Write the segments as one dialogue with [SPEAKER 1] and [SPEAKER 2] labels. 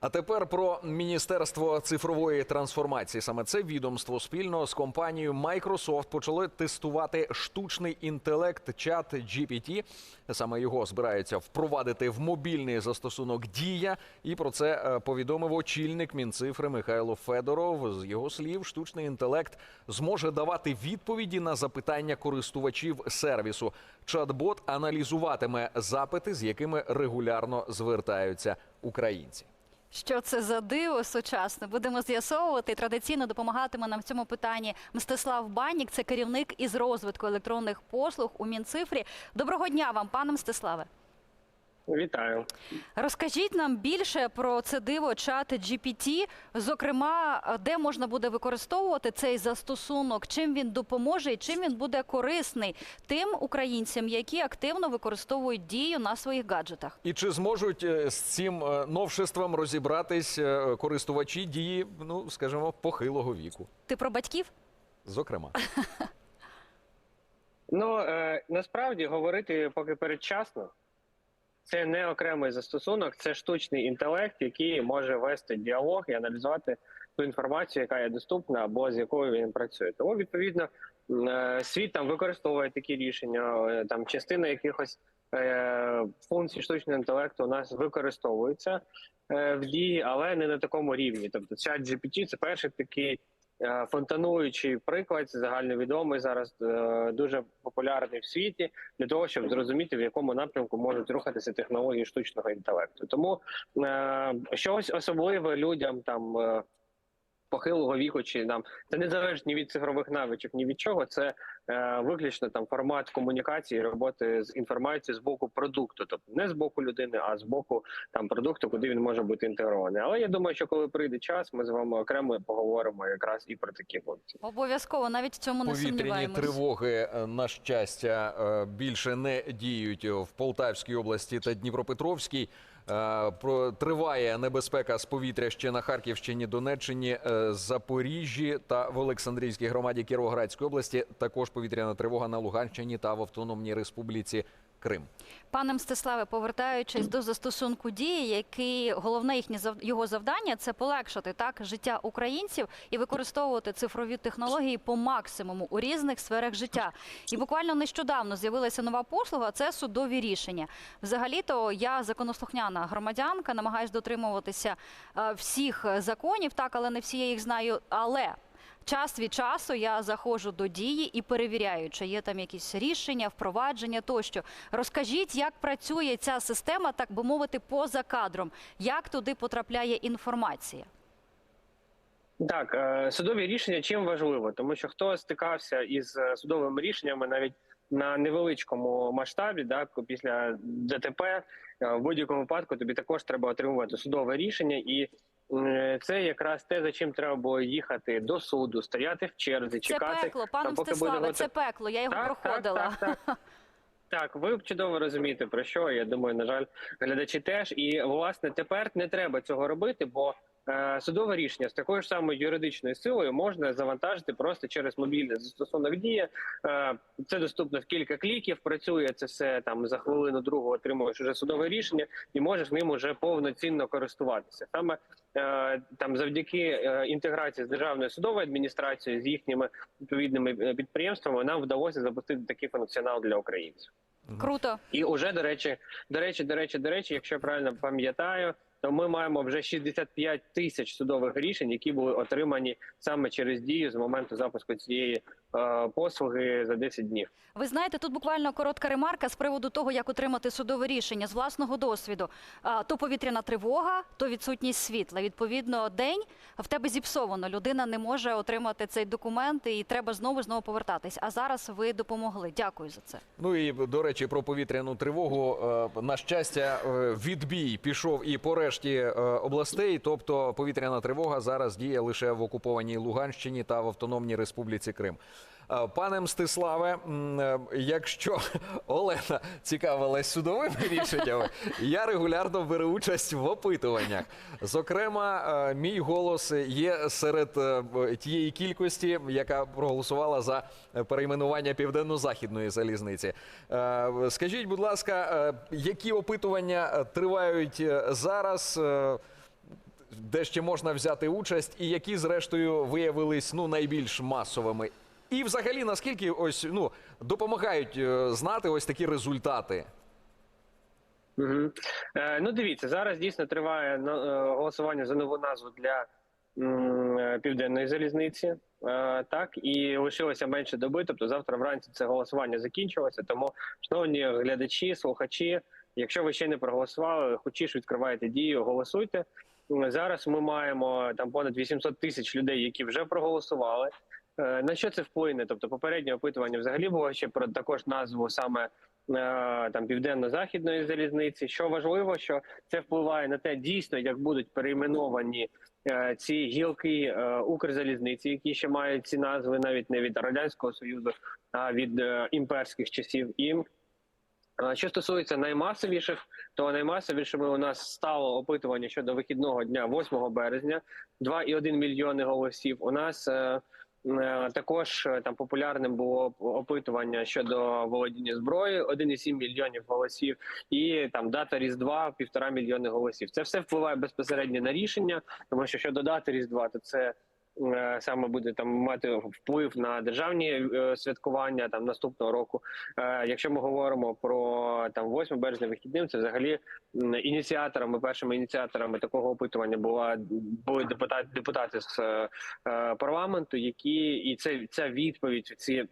[SPEAKER 1] А тепер про міністерство цифрової трансформації. Саме це відомство спільно з компанією Microsoft почали тестувати штучний інтелект чат GPT. Саме його збираються впровадити в мобільний застосунок Дія. І про це е, повідомив очільник Мінцифри Михайло Федоров. З його слів, штучний інтелект зможе давати відповіді на запитання користувачів сервісу. Чат-бот аналізуватиме запити, з якими регулярно звертаються українці.
[SPEAKER 2] Що це за диво сучасне? Будемо з'ясовувати. Традиційно допомагатиме нам в цьому питанні Мстислав Банік, це керівник із розвитку електронних послуг у Мінцифрі. Доброго дня вам, пане Мстиславе.
[SPEAKER 3] Вітаю.
[SPEAKER 2] Розкажіть нам більше про це диво чат GPT, зокрема, де можна буде використовувати цей застосунок, чим він допоможе і чим він буде корисний тим українцям, які активно використовують дію на своїх гаджетах.
[SPEAKER 1] І чи зможуть е, з цим е, новшеством розібратись е, користувачі дії, ну скажімо, похилого віку?
[SPEAKER 2] Ти про батьків?
[SPEAKER 1] Зокрема,
[SPEAKER 3] Ну е, насправді говорити поки передчасно. Це не окремий застосунок, це штучний інтелект, який може вести діалог і аналізувати ту інформацію, яка є доступна або з якою він працює. Тому відповідно е, світ там використовує такі рішення. е, Там частина якихось е, функцій штучного інтелекту у нас використовується в дії, але не на такому рівні. Тобто, чат GPT – це перший такий фонтануючий приклад, загальновідомий зараз е, дуже популярний в світі для того, щоб зрозуміти в якому напрямку можуть рухатися технології штучного інтелекту. Тому е, щось особливе людям там. Е, Похилого віку чи нам це не залежить ні від цифрових навичок, ні від чого. Це е, виключно там формат комунікації, роботи з інформацією з боку продукту, тобто не з боку людини, а з боку там продукту, куди він може бути інтегрований. Але я думаю, що коли прийде час, ми з вами окремо поговоримо якраз і про такі функції.
[SPEAKER 2] Обов'язково навіть в цьому не
[SPEAKER 1] повітряні тривоги, е, на щастя, е, більше не діють в Полтавській області та Дніпропетровській. Е, Про триває небезпека з повітря ще на Харківщині, Донеччині, е, Запоріжжі та в Олександрійській громаді Кіровоградської області. Також повітряна тривога на Луганщині та в Автономній Республіці Крим.
[SPEAKER 2] Пане Мстиславе, повертаючись до застосунку дії, який головне їхнє його завдання це полегшити так життя українців і використовувати цифрові технології по максимуму у різних сферах життя. І буквально нещодавно з'явилася нова послуга. Це судові рішення. Взагалі-то я законослухняна громадянка, намагаюсь дотримуватися е, всіх е, законів, так але не всі я їх знаю. Але Час від часу я заходжу до дії і перевіряю, чи є там якісь рішення, впровадження тощо. Розкажіть, як працює ця система, так би мовити, поза кадром, як туди потрапляє інформація.
[SPEAKER 3] Так, е, судові рішення чим важливо, тому що хто стикався із е, судовими рішеннями навіть на невеличкому масштабі, так після ДТП е, в будь-якому випадку тобі також треба отримувати судове рішення, і це якраз те, за чим треба було їхати до суду, стояти в черзі,
[SPEAKER 2] Це пекло, пане Мстиславе, це пекло. Я його
[SPEAKER 3] Так,
[SPEAKER 2] проходила.
[SPEAKER 3] Так, так, так. Так, ви чудово розумієте про що. Я думаю, на жаль, глядачі теж. І власне тепер не треба цього робити, бо е, судове рішення з такою ж самою юридичною силою можна завантажити просто через мобільний застосунок дія. Е, це доступно в кілька кліків. Працює це все там за хвилину другу отримуєш уже судове рішення і можеш ним уже повноцінно користуватися. Саме е, там завдяки е, інтеграції з державною судовою адміністрацією з їхніми відповідними е, підприємствами нам вдалося запустити такий функціонал для українців.
[SPEAKER 2] Круто.
[SPEAKER 3] І уже до речі, до речі, до речі, до речі, якщо я правильно пам'ятаю, то ми маємо вже 65 тисяч судових рішень, які були отримані саме через дію з моменту запуску цієї послуги за 10 днів.
[SPEAKER 2] Ви знаєте, тут буквально коротка ремарка з приводу того, як отримати судове рішення з власного досвіду. То повітряна тривога, то відсутність світла. Відповідно, день в тебе зіпсовано. Людина не може отримати цей документ, і треба знову знову повертатись. А зараз ви допомогли. Дякую за це.
[SPEAKER 1] Ну і до речі, про повітряну тривогу. Е, На щастя, е, відбій пішов і по решті е, областей. Тобто повітряна тривога зараз діє лише в окупованій Луганщині та в Автономній Республіці Крим. Е, Пане Мстиславе, е, якщо Олена цікавилась судовими рішеннями, я регулярно беру участь в опитуваннях. Зокрема, е, мій голос є серед тієї кількості, яка проголосувала за перейменування південно-західної залізниці. Скажіть, будь ласка, які опитування тривають зараз? Де ще можна взяти участь, і які, зрештою, виявились ну найбільш масовими. І, взагалі, наскільки ось ну допомагають е, знати ось такі результати.
[SPEAKER 3] Угу. Е, ну, дивіться, зараз дійсно триває ну, е, голосування за нову назву для м, е, південної залізниці. Е, так, і лишилося менше доби. Тобто завтра вранці це голосування закінчилося. Тому, шановні глядачі, слухачі, якщо ви ще не проголосували, хочеш відкриваєте дію, голосуйте. Зараз ми маємо там понад 800 тисяч людей, які вже проголосували. Е, На що це вплине? Тобто, попереднє опитування взагалі було ще про також назву саме е, там південно-західної залізниці. Що важливо, що це впливає на те, дійсно як будуть перейменовані е, ці гілки Укрзалізниці, які ще мають ці назви навіть не від радянського союзу, а від імперських часів. І е, що стосується наймасовіших, то наймасовішими у нас стало опитування щодо вихідного дня 8 березня, 2,1 мільйони голосів. У нас Також е, там популярним було опитування щодо володіння зброєю 1,7 мільйонів голосів, і там дата Різдва півтора мільйони голосів. Це все впливає безпосередньо на рішення, тому що щодо дати Різдва, то це е, саме буде там мати вплив на державні е, святкування там наступного року. Е, Якщо ми говоримо про там 8 березня вихідним, це взагалі ініціаторами, першими ініціаторами такого опитування була були депутати депутати з е, е, парламенту, які і це ця відповідь, ці е,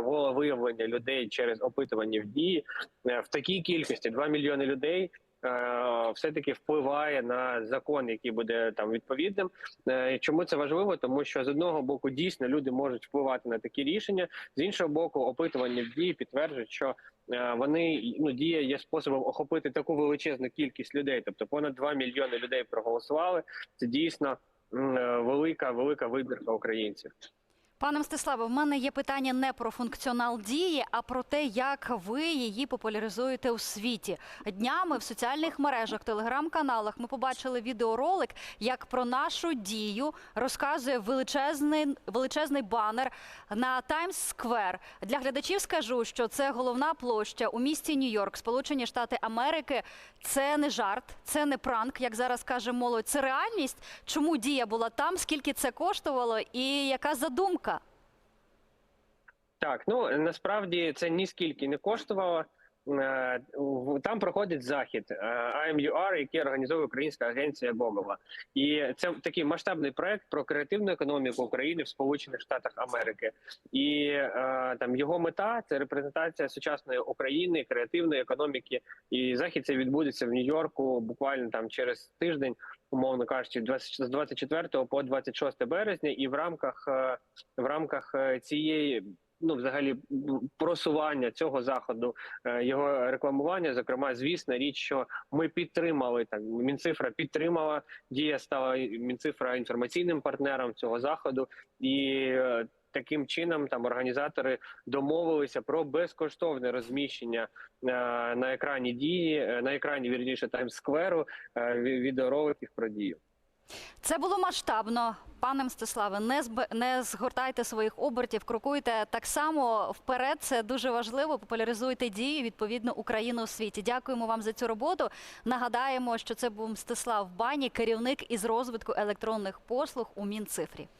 [SPEAKER 3] волевиявлення людей через опитування в дії е, в такій кількості 2 мільйони людей. Е, Все-таки впливає на закон, який буде там відповідним. Е, Чому це важливо? Тому що з одного боку дійсно люди можуть впливати на такі рішення, з іншого боку, опитування в дії підтверджують, що е, вони ну дія є способом охопити таку величезну кількість людей. Тобто понад 2 мільйони людей проголосували. Це дійсно велика велика вибірка українців.
[SPEAKER 2] Пане Мстиславе, в мене є питання не про функціонал дії, а про те, як ви її популяризуєте у світі. Днями в соціальних мережах, телеграм-каналах ми побачили відеоролик, як про нашу дію розказує величезний величезний банер на Таймс Сквер. Для глядачів скажу, що це головна площа у місті Нью-Йорк, Сполучені Штати Америки. Це не жарт, це не пранк, як зараз каже молодь. Це реальність. Чому дія була там? Скільки це коштувало, і яка задумка?
[SPEAKER 3] Так, ну насправді це ніскільки не коштувало. Е, Там проходить захід е, IMUR, який організовує Українська агенція Гомова. І це такий масштабний проект про креативну економіку України в Сполучених Штатах Америки. І е, там його мета це репрезентація сучасної України, креативної економіки. І захід цей відбудеться в Нью-Йорку буквально там через тиждень, умовно кажучи, 20 з 24 по 26 березня. І в рамках в рамках цієї ну, взагалі, просування цього заходу, е, його рекламування. Зокрема, звісна річ, що ми підтримали там. Мінцифра підтримала дія стала мінцифра інформаційним партнером цього заходу, і е, таким чином там організатори домовилися про безкоштовне розміщення е, на екрані дії, на екрані вірніше таймскверу ві- відеороликів про дію.
[SPEAKER 2] Це було масштабно. Пане Мстиславе, не зб... не згортайте своїх обертів, крокуйте так само вперед. Це дуже важливо. Популяризуйте дії відповідно Україну у світі. Дякуємо вам за цю роботу. Нагадаємо, що це був Мстислав Бані, керівник із розвитку електронних послуг у Мінцифрі.